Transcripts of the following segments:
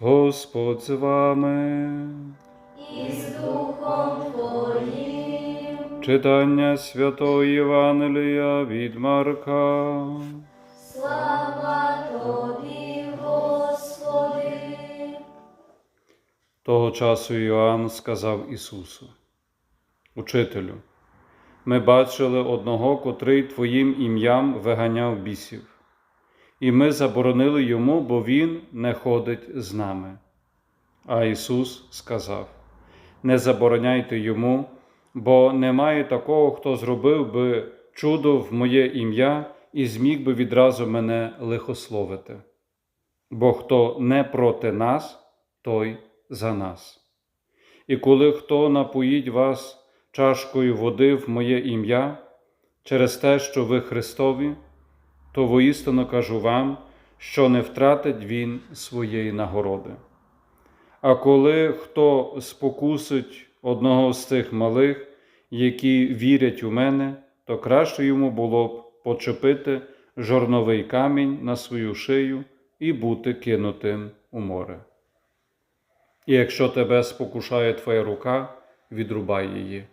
Господь з вами. і з Духом Твоїм. Читання Святого Євангелія від Марка. Слава Тобі, Господи. Того часу Іоанн сказав Ісусу, Учителю, ми бачили одного, котрий Твоїм ім'ям виганяв бісів, і ми заборонили йому, бо Він не ходить з нами. А Ісус сказав: Не забороняйте йому, бо немає такого, хто зробив би чудо в моє ім'я і зміг би відразу мене лихословити. Бо хто не проти нас, той за нас. І коли хто напоїть вас чашкою води в моє ім'я, через те, що ви Христові, то воістину кажу вам, що не втратить він своєї нагороди. А коли хто спокусить одного з цих малих, які вірять у мене, то краще йому було б почепити жорновий камінь на свою шию і бути кинутим у море. І якщо тебе спокушає твоя рука, відрубай її.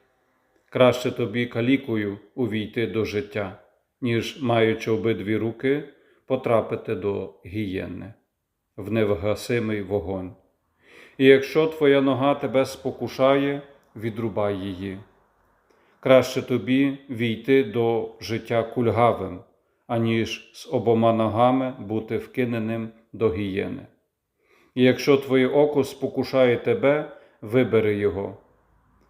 Краще тобі калікою увійти до життя, ніж, маючи обидві руки, потрапити до гієнни, в невгасимий вогонь. І якщо твоя нога тебе спокушає, відрубай її. Краще тобі війти до життя кульгавим, аніж з обома ногами бути вкиненим до гієни. І якщо твоє око спокушає тебе, вибери його.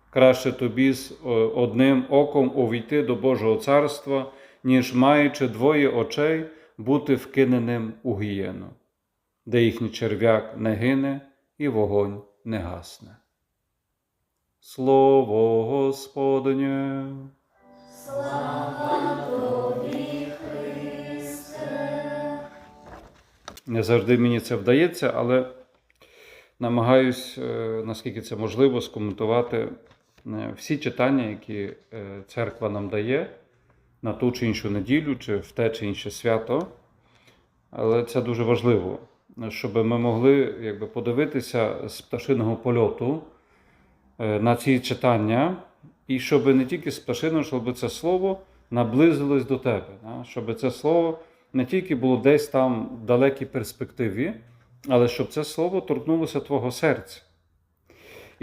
Краще тобі з е, одним оком увійти до Божого царства, ніж маючи двоє очей, бути вкиненим у гієну, де їхній черв'як не гине і вогонь не гасне. Слово Господнє. Слава Тобі, Христе. Не завжди мені це вдається, але намагаюсь, е, наскільки це можливо, скоментувати е, всі читання, які е, церква нам дає на ту чи іншу неділю, чи в те чи інше свято. Але це дуже важливо, щоб ми могли якби, подивитися з пташиного польоту е, на ці читання, і щоб не тільки з пташиного, щоб це слово наблизилось до тебе, щоб це слово не тільки було десь там в далекій перспективі, але щоб це слово торкнулося твого серця.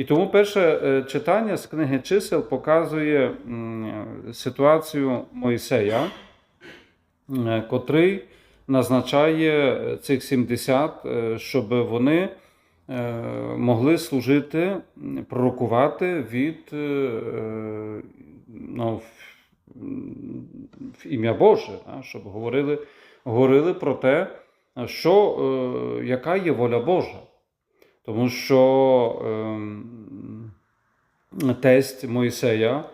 І тому перше е, читання з книги чисел показує ситуацію Мойсея, е, котрий назначає цих 70, е, щоб вони е, могли служити, пророкувати від ну, в- ім'я Боже, щоб говорили, говорили про те, що, яка є воля Божа. Тому що ем, тесть Мойсея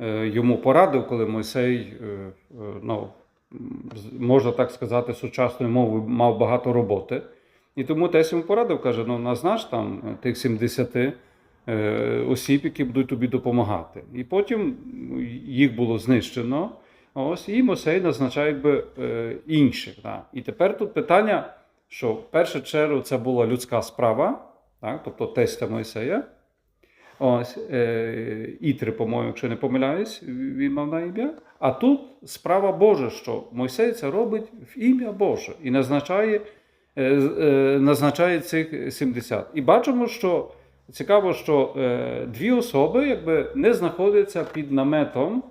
е, йому порадив, коли Мойсей, е, е, ну, можна так сказати, сучасною мовою мав багато роботи. І тому тесть йому порадив, каже: ну, назнач там е, тих 70 е, осіб, які будуть тобі допомагати. І потім їх було знищено. Ось, і Мойсей назначає якби, е, інших. Да. І тепер тут питання, що в першу чергу це була людська справа, так, тобто тестя Мойсея. Ось, е, Ітри, по-моєму, якщо не помиляюсь, він мав на ім'я. А тут справа Божа, що Мойсей це робить в ім'я Боже і назначає, е, е, назначає цих 70. І бачимо, що цікаво, що е, дві особи якби, не знаходяться під наметом,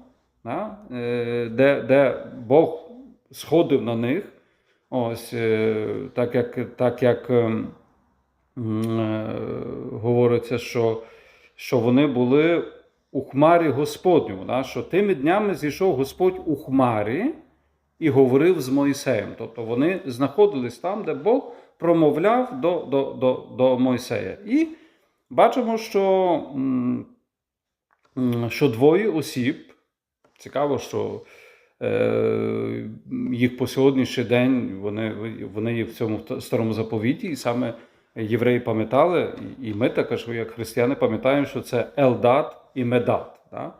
да, е, де, де Бог сходив на них. Ось, е, так як, так як ем, е, говориться, що, що вони були у хмарі Господню, да? що тими днями зійшов Господь у хмарі і говорив з Мойсеєм. Тобто вони знаходились там, де Бог промовляв до, до, до, до Мойсея. І бачимо, що, що двоє осіб, цікаво, що е, їх по сьогоднішній день вони, вони є в цьому старому заповіті, і саме євреї пам'ятали, і ми також, як християни, пам'ятаємо, що це Елдат і Медат. Да?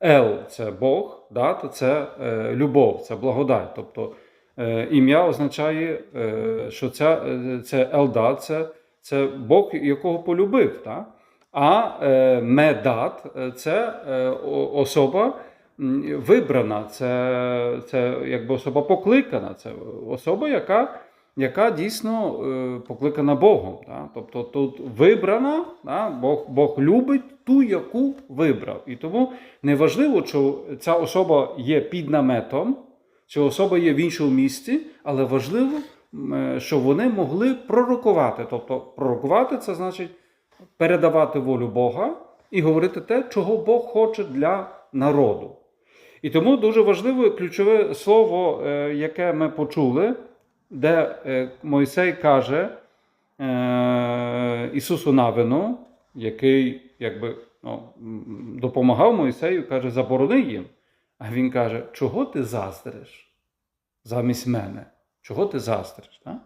Ел це Бог, дат це е, любов, це благодать. Тобто е, ім'я означає, е, що ця, е, це Елдат, це, це Бог, якого полюбив. Так? А е, медат це е, особа вибрана, це, це якби особа покликана, це особа, яка, яка дійсно е, покликана Богом. Так? Тобто тут вибрана, так? Бог, Бог любить ту, яку вибрав. І тому неважливо, що ця особа є під наметом, чи особа є в іншому місці, але важливо, е, щоб вони могли пророкувати. Тобто, пророкувати це значить передавати волю Бога і говорити те, чого Бог хоче для народу. І тому дуже важливе ключове слово, е, яке ми почули, де е, Мойсей каже е, Ісусу Навину, який якби, ну, допомагав Мойсею, каже, заборони їм. А він каже, чого ти заздриш замість мене? Чого ти заздриш? Так?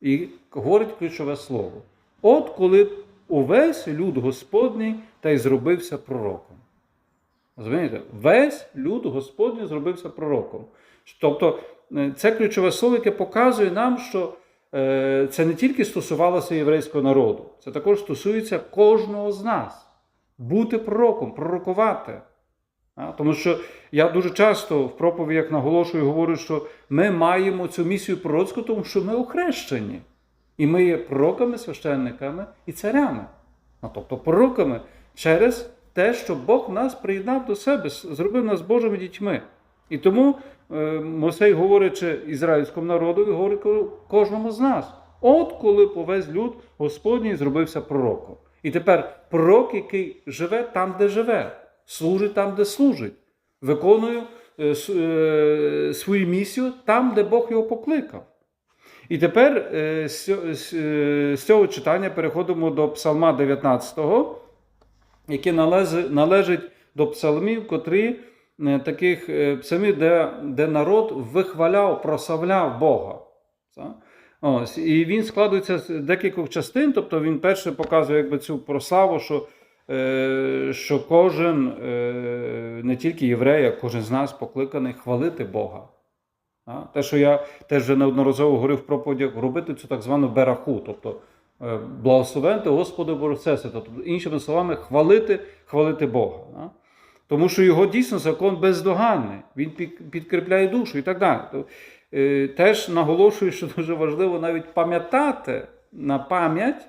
І говорить ключове слово. От коли увесь люд Господній та й зробився пророком. Розумієте? Весь люд Господній зробився пророком. Тобто, це ключове слово, яке показує нам, що е, це не тільки стосувалося єврейського народу, це також стосується кожного з нас. Бути пророком, пророкувати. Тому що я дуже часто в проповідях наголошую, говорю, що ми маємо цю місію пророцьку, тому що ми охрещені. І ми є пророками, священниками і царями. А, тобто пророками через те, що Бог нас приєднав до себе, зробив нас Божими дітьми. І тому е, Мосей, говорячи ізраїльському народу, говорить кожному з нас. От коли повесь люд Господній зробився пророком. І тепер пророк, який живе там, де живе, служить там, де служить, виконує е, е, свою місію там, де Бог його покликав. І тепер е, з цього- е, читання переходимо до Псалма 19, яке належить, до псалмів, котрі е, таких е, псалмів, де, де народ вихваляв, прославляв Бога. Ось, і він складується з декількох частин, тобто він перше показує якби, цю прославу, що, е, що кожен, е, не тільки єврей, а кожен з нас покликаний хвалити Бога. Те, що я теж вже неодноразово говорив в проповідях, робити цю так звану бераху, тобто е, благословенти Господи Борцеси, тобто, іншими словами, хвалити, хвалити Бога. Тому що його дійсно закон бездоганний, він підкріпляє душу і так далі. Е, Теж наголошую, що дуже важливо навіть пам'ятати на пам'ять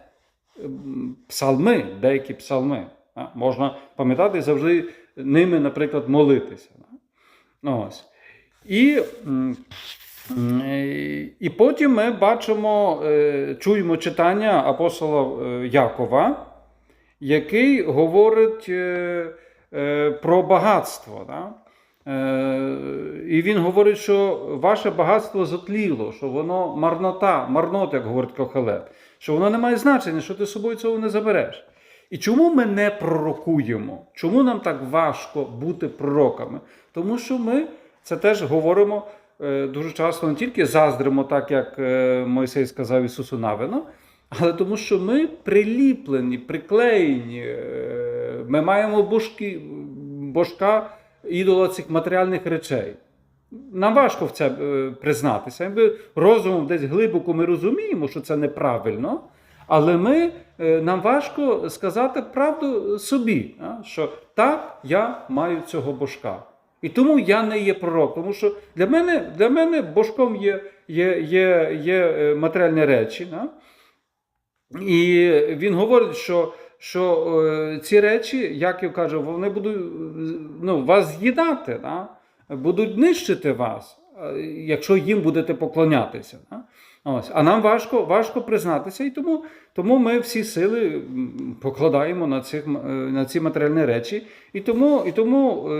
м, псалми, деякі псалми. Можна пам'ятати завжди ними, наприклад, молитися. Ось. І, е, і потім ми бачимо, е, чуємо читання апостола Якова, який говорить про багатство. Да? Е, І він говорить, що ваше багатство затліло, що воно марнота, марнот, як говорить Кохелет, що воно не має значення, що ти з собою цього не забереш. І чому ми не пророкуємо? Чому нам так важко бути пророками? Тому що ми це теж говоримо е, дуже часто не тільки заздримо, так як е, Мойсей сказав Ісусу Навину, але тому, що ми приліплені, приклеєні. Ми маємо божки, божка ідола цих матеріальних речей. Нам важко в це е, признатися. Якби розумом десь глибоко ми розуміємо, що це неправильно, але ми, е, нам важко сказати правду собі, що так, я маю цього божка. І тому я не є пророк. Тому що для мене, для мене божком є, є, є, є е, матеріальні речі. І він говорить, що, що е, ці речі, Яків каже, вони будуть ну, вас з'їдати, да? будуть нищити вас, е, якщо їм будете поклонятися. Да? Ось. А нам важко, важко признатися, і тому, тому ми всі сили покладаємо на, цих, е, на ці матеріальні речі. І тому, і тому е,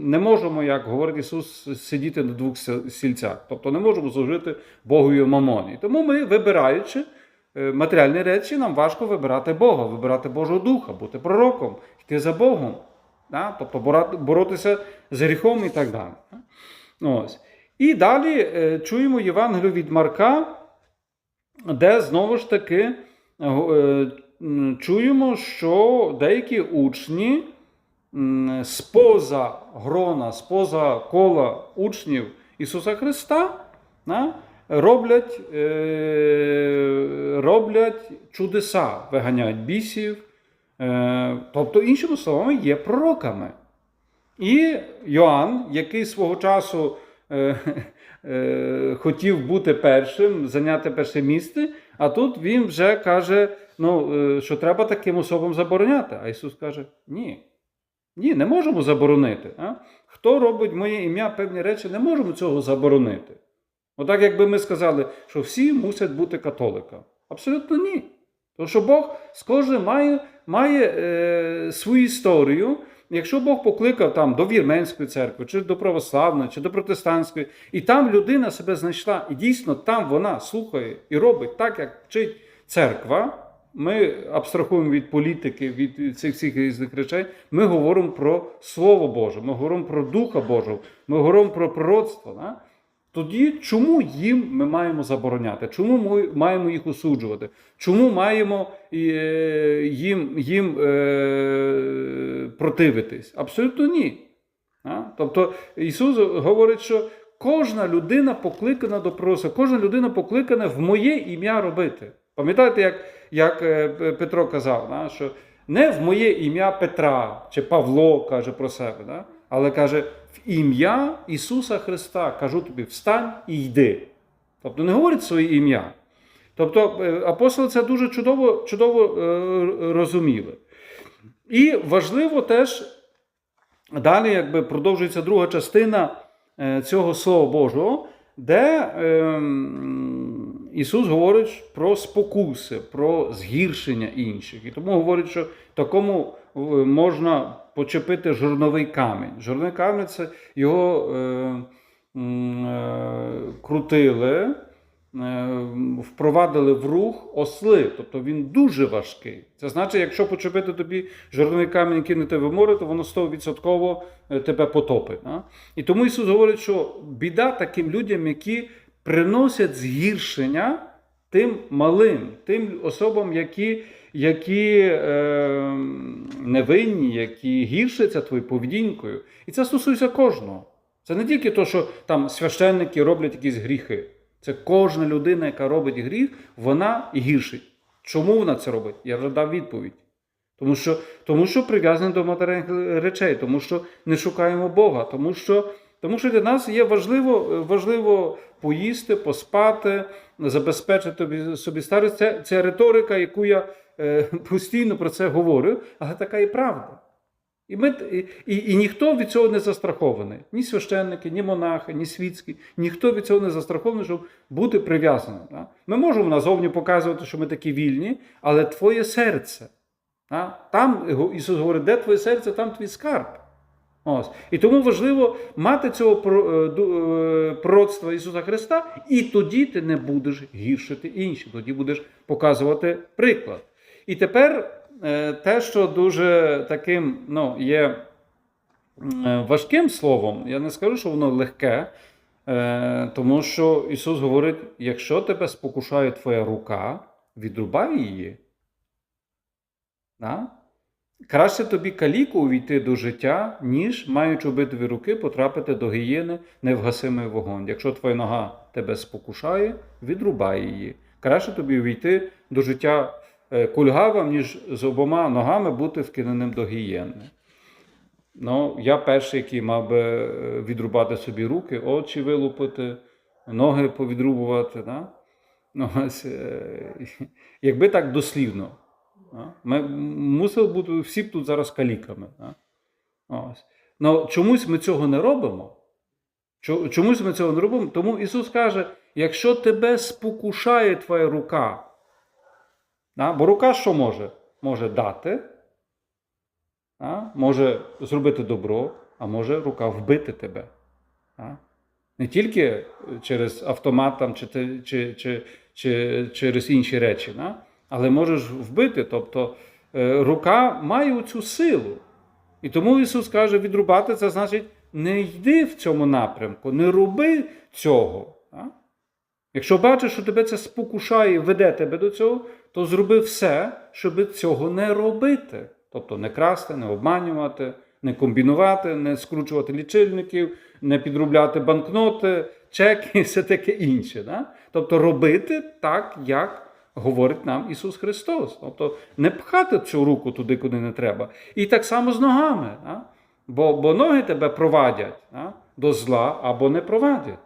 не можемо, як говорить Ісус, сидіти на двох сі- стільцях. Тобто не можемо служити Богу і мамоні. Тому ми, вибираючи матеріальні речі, нам важко вибирати Бога, вибирати Божого Духа, бути пророком, йти за Богом. Да? Тобто боротися з гріхом і так далі. Ось. І далі е, чуємо Євангелію від Марка, де знову ж таки е, е, чуємо, що деякі учні споза грона, споза кола учнів Ісуса Христа, да, роблять, е, роблять чудеса, виганяють бісів, е, тобто, іншими словами, є пророками. І Йоанн, який свого часу е, хотів бути першим, зайняти перше місце, а тут він вже каже, ну, що треба таким особам забороняти. А Ісус каже: ні. Ні, не можемо заборонити. А? Хто робить моє ім'я певні речі, не можемо цього заборонити. Отак, якби ми сказали, що всі мусять бути католиками. Абсолютно ні. Тому що Бог з кожним має, має е, свою історію. Якщо Бог покликав там до вірменської церкви, чи до православної, чи до протестантської, і там людина себе знайшла, і дійсно там вона слухає і робить так, як вчить церква. Ми абстрахуємо від політики, від цих всіх різних речей. Ми говоримо про Слово Боже, ми говоримо про Духа Божого, ми говоримо про пророцтво. Да? Тоді чому їм ми маємо забороняти? Чому ми маємо їх осуджувати? Чому маємо е, їм, їм е, противитись? Абсолютно ні. А? Тобто Ісус говорить, що кожна людина покликана до пророцтва, кожна людина покликана в моє ім'я робити. Пам'ятаєте, як, як е, Петро казав, да? що не в моє ім'я Петра чи Павло каже про себе, да? але каже, в ім'я Ісуса Христа кажу тобі, встань і йди. Тобто не говорить своє ім'я. Тобто е, апостоли це дуже чудово, чудово е, розуміли. І важливо теж, далі якби продовжується друга частина е, цього Слова Божого, де е, Ісус говорить про спокуси, про згіршення інших. І тому говорить, що такому можна почепити жорновий камінь. Жорновий камінь це його е, е, крутили, е, впровадили в рух осли, тобто він дуже важкий. Це значить, якщо почепити тобі жорновий камінь кинути в море, то воно 100% тебе потопить. Да? І тому Ісус говорить, що біда таким людям, які приносять згіршення тим малим, тим особам, які, які е, невинні, які гіршаться твоєю поведінкою. І це стосується кожного. Це не тільки то, що там священники роблять якісь гріхи. Це кожна людина, яка робить гріх, вона гіршить. Чому вона це робить? Я вже дав відповідь. Тому що, тому що прив'язані до матеріальних речей, тому що не шукаємо Бога, тому що, тому що для нас є важливо, важливо поїсти, поспати, забезпечити собі старість. Це, це риторика, яку я е, постійно про це говорю, але така і правда. І, ми, і, і, і ніхто від цього не застрахований. Ні священники, ні монахи, ні світські. Ніхто від цього не застрахований, щоб бути прив'язаним. Да? Ми можемо назовні показувати, що ми такі вільні, але твоє серце. Да? Там Ісус говорить, де твоє серце, там твій скарб. Ось. І тому важливо мати цього е, е, пророцтва Ісуса Христа, і тоді ти не будеш гіршити інші, тоді будеш показувати приклад. І тепер е, те, що дуже таким ну, є е, важким словом, я не скажу, що воно легке, е, тому що Ісус говорить: якщо тебе спокушає твоя рука, відрубай її. Да? Краще тобі каліку увійти до життя, ніж, маючи обидві руки, потрапити до гієни невгасимий вогонь. Якщо твоя нога тебе спокушає, відрубай її. Краще тобі увійти до життя кульгавим, ніж з обома ногами бути вкиненим до гієни. Ну, я перший, який мав би е, відрубати собі руки, очі вилупити, ноги повідрубувати. Да? Ну, ось, е, якби так дослівно. Да? Ми мусили бути всі тут зараз каліками. Да? Ось. Ну, чомусь ми цього не робимо. Чомусь ми цього не робимо. Тому Ісус каже: якщо тебе спокушає твоя рука, да? бо рука що може? Може дати, а? може зробити добро, а може рука вбити тебе. А? Не тільки через автомат там, чи, чи, чи, чи, через інші речі, да? але можеш вбити. Тобто е, рука має цю силу. І тому Ісус каже, відрубати це значить не йди в цьому напрямку, не роби цього. А? Якщо бачиш, що тебе це спокушає і веде тебе до цього, то зроби все, щоб цього не робити. Тобто не красти, не обманювати, не комбінувати, не скручувати лічильників, не підробляти банкноти, чек і все таке інше. Да? Тобто робити так, як говорить нам Ісус Христос. Тобто не пхати цю руку туди, куди не треба. І так само з ногами. Да? Бо, бо ноги тебе провадять да? до зла або не провадять.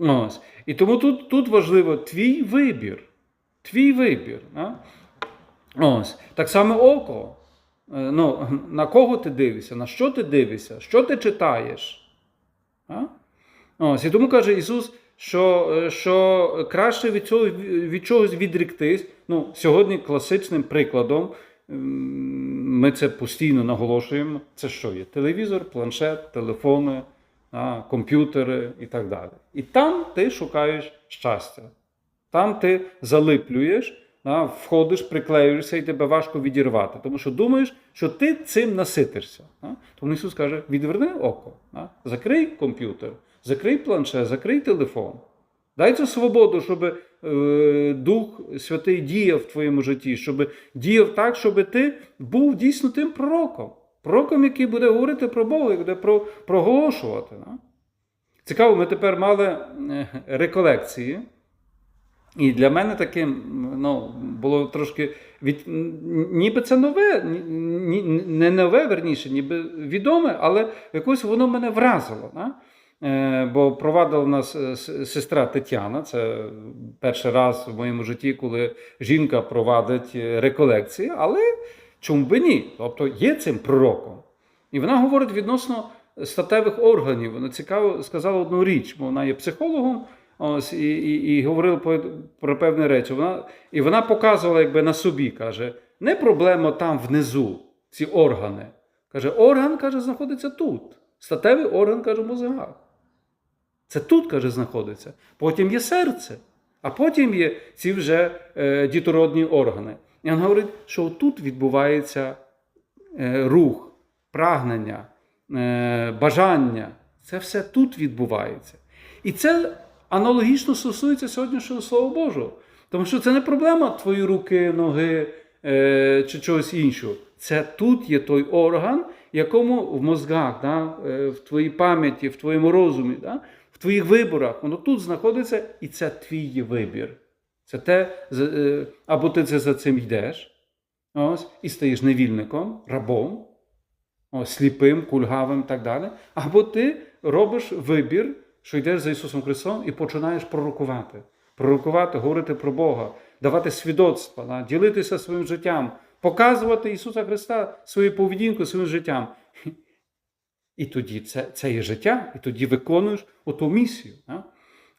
Ось. І тому тут, тут важливо твій вибір. Твій вибір. Да? Ось. Так само око. Е, Ну, на кого ти дивишся, на що ти дивишся, що ти читаєш. А? Ось. І тому каже Ісус, що, е, що краще від, цього, від чогось відріктись. Ну, сьогодні класичним прикладом, ми це постійно наголошуємо. Це що є? Телевізор, планшет, телефони, а, комп'ютери і так далі. І там ти шукаєш щастя. Там ти залиплюєш, а, входиш, приклеюєшся і тебе важко відірвати. Тому що думаєш, що ти цим наситишся. А? Тому Ісус каже: відверни око, а? закрий комп'ютер, закрий планшет, закрий телефон. Дай цю свободу, щоб е, Дух Святий діяв в твоєму житті, щоб діяв так, щоб ти був дійсно тим пророком. Пророком, який буде говорити про Бога, буде про, проголошувати. Да? Цікаво, ми тепер мали е, реколекції. І для мене таким ну, було трошки від ніби це нове, ні- не нове, верніше, ніби відоме, але якось воно мене вразило. Да? Е, бо провадила нас е, сестра Тетяна. Це перший раз в моєму житті, коли жінка провадить реколекції, але чому би ні? Тобто є цим пророком. І вона говорить відносно статевих органів. Вона цікаво сказала одну річ, бо вона є психологом. Ось, і, і, і говорила про, певні речі. Вона, і вона показувала якби на собі, каже, не проблема там внизу, ці органи. Каже, орган каже, знаходиться тут. Статевий орган каже, в. Це тут, каже, знаходиться. Потім є серце, а потім є ці вже е, дітородні органи. І він говорить, що тут відбувається е, рух, прагнення, е, бажання. Це все тут відбувається. І це аналогічно стосується сьогоднішнього Слова Божого. Тому що це не проблема твої руки, ноги е, чи чогось іншого. Це тут є той орган, якому в мозгах, да, в твоїй пам'яті, в твоєму розумі, да, в твоїх виборах, воно тут знаходиться, і це твій вибір. Це те, е, або ти це за цим йдеш, ось, і стаєш невільником, рабом, ось, сліпим, кульгавим і так далі. Або ти робиш вибір, що йдеш за Ісусом Христом і починаєш пророкувати. Пророкувати, говорити про Бога, давати свідоцтва, да, ділитися своїм життям, показувати Ісуса Христа своєю поведінкою, своїм життям. І тоді це, це є життя, і тоді виконуєш оту місію. Да?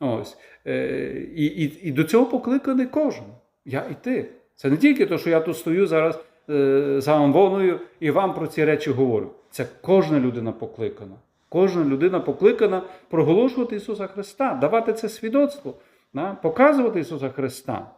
Ось. Е, і, і, і до цього покликаний кожен. Я і ти. Це не тільки те, що я тут стою зараз е, за амвоною і вам про ці речі говорю. Це кожна людина покликана. Кожна людина покликана проголошувати Ісуса Христа, давати це свідоцтво, показувати Ісуса Христа.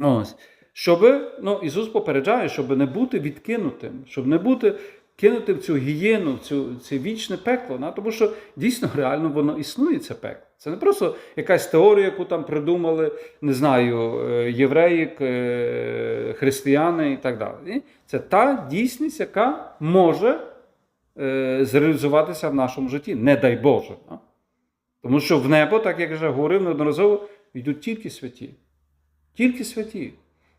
Ось. Щоб, ну, Ісус попереджає, щоб не бути відкинутим, щоб не бути кинутим в цю гієну, в цю, це вічне пекло. Да? Тому що дійсно реально воно існує, це пекло. Це не просто якась теорія, яку там придумали, не знаю, е, євреї, е, християни і так далі. Це та дійсність, яка може е, зреалізуватися в нашому житті, не дай Боже. Тому що в небо, так як я вже говорив неодноразово, йдуть тільки святі. Тільки святі.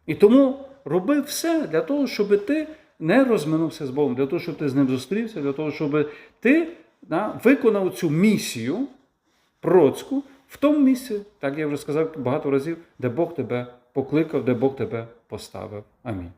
І тому роби все для того, щоб ти не розминувся з Богом, для того, щоб ти з ним зустрівся, для того, щоб ти да, виконав цю місію пророцьку в тому місці, так я вже сказав багато разів, де Бог тебе покликав, де Бог тебе поставив. Амінь.